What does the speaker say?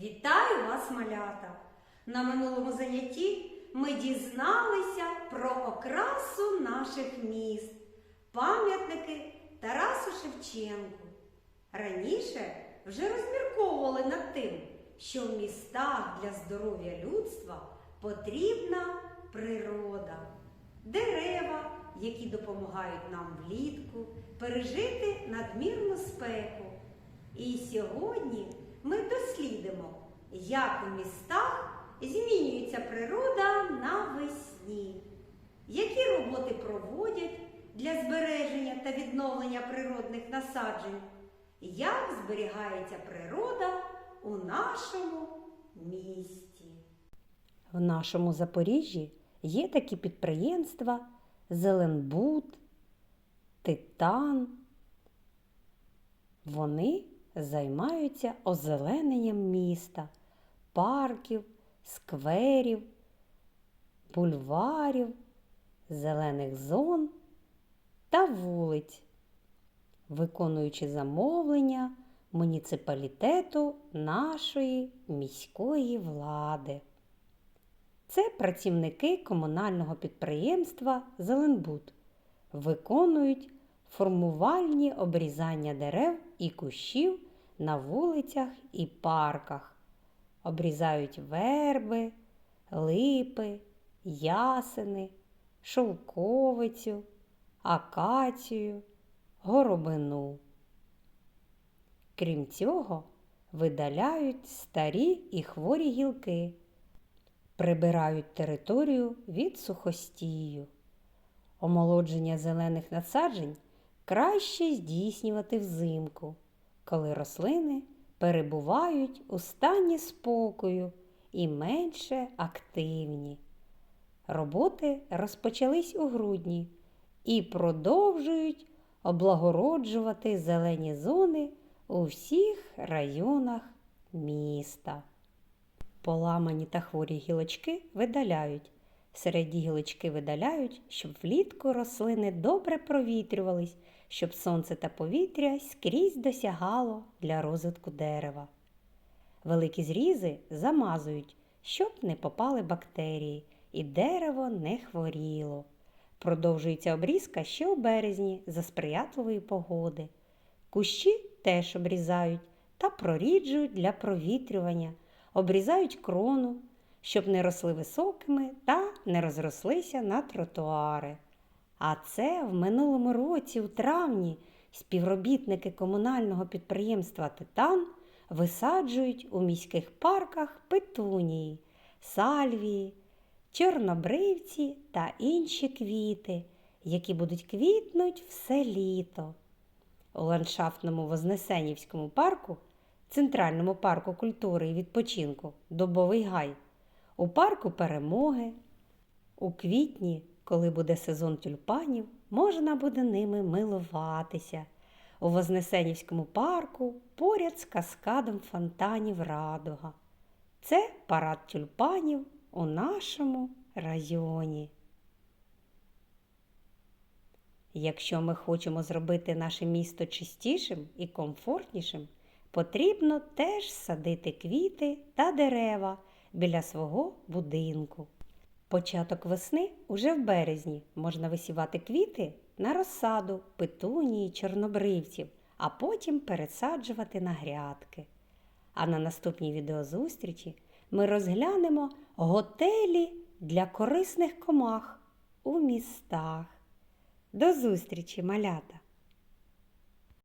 Вітаю вас, малята! На минулому занятті ми дізналися про окрасу наших міст, пам'ятники Тарасу Шевченку. Раніше вже розмірковували над тим, що в містах для здоров'я людства потрібна природа, дерева, які допомагають нам влітку пережити надмірну спеку. І сьогодні як у містах змінюється природа навесні, які роботи проводять для збереження та відновлення природних насаджень, як зберігається природа у нашому місті. В нашому Запоріжжі є такі підприємства Зеленбуд, Титан. Вони займаються озелененням міста, парків, скверів, бульварів, зелених зон та вулиць, виконуючи замовлення муніципалітету нашої міської влади. Це працівники комунального підприємства Зеленбуд виконують формувальні обрізання дерев і кущів на вулицях і парках, обрізають верби, липи, ясени, шовковицю, акацію, горобину. Крім цього, видаляють старі і хворі гілки прибирають територію від сухостію. Омолодження зелених насаджень краще здійснювати взимку, коли рослини перебувають у стані спокою і менше активні. Роботи розпочались у грудні і продовжують облагороджувати зелені зони у всіх районах міста. Поламані та хворі гілочки видаляють. Середні гілочки видаляють, щоб влітку рослини добре провітрювались, щоб сонце та повітря скрізь досягало для розвитку дерева. Великі зрізи замазують, щоб не попали бактерії і дерево не хворіло. Продовжується обрізка ще у березні за сприятливої погоди. Кущі теж обрізають та проріджують для провітрювання обрізають крону, щоб не росли високими та не розрослися на тротуари. А це в минулому році, у травні, співробітники комунального підприємства Титан висаджують у міських парках петунії, сальвії, чорнобривці та інші квіти, які будуть квітнуть все літо. У ландшафтному Вознесенівському парку Центральному парку культури і відпочинку Добовий гай, у парку перемоги. У квітні, коли буде сезон тюльпанів, можна буде ними милуватися. У Вознесенівському парку поряд з каскадом фонтанів Радуга. Це парад тюльпанів у нашому районі. Якщо ми хочемо зробити наше місто чистішим і комфортнішим, потрібно теж садити квіти та дерева біля свого будинку. Початок весни уже в березні можна висівати квіти на розсаду, петунії, чорнобривців, а потім пересаджувати на грядки. А на наступній відеозустрічі ми розглянемо готелі для корисних комах у містах. До зустрічі, малята!